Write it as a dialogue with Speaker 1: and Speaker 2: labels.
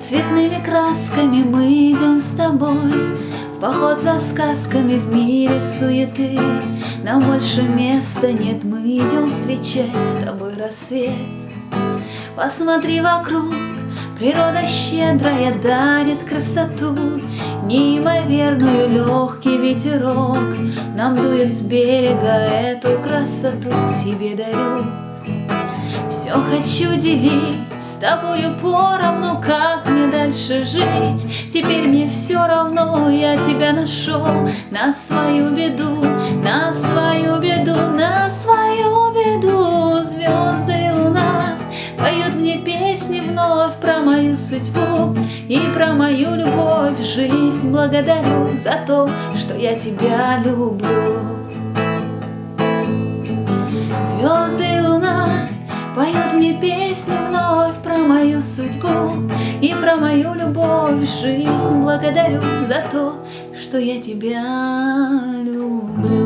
Speaker 1: Цветными красками мы идем с тобой. В поход за сказками в мире суеты Нам больше места нет, мы идем встречать с тобой рассвет. Посмотри вокруг, природа щедрая дарит красоту Неимоверную легкий ветерок. Нам дует с берега эту красоту Тебе дарю Все хочу делить. С тобою поровну Как мне дальше жить? Теперь мне все равно Я тебя нашел на свою беду На свою беду, на свою беду Звезды луна. Поют мне песни вновь про мою судьбу И про мою любовь, жизнь Благодарю за то, что я тебя люблю поют мне песни вновь Про мою судьбу и про мою любовь, жизнь Благодарю за то, что я тебя люблю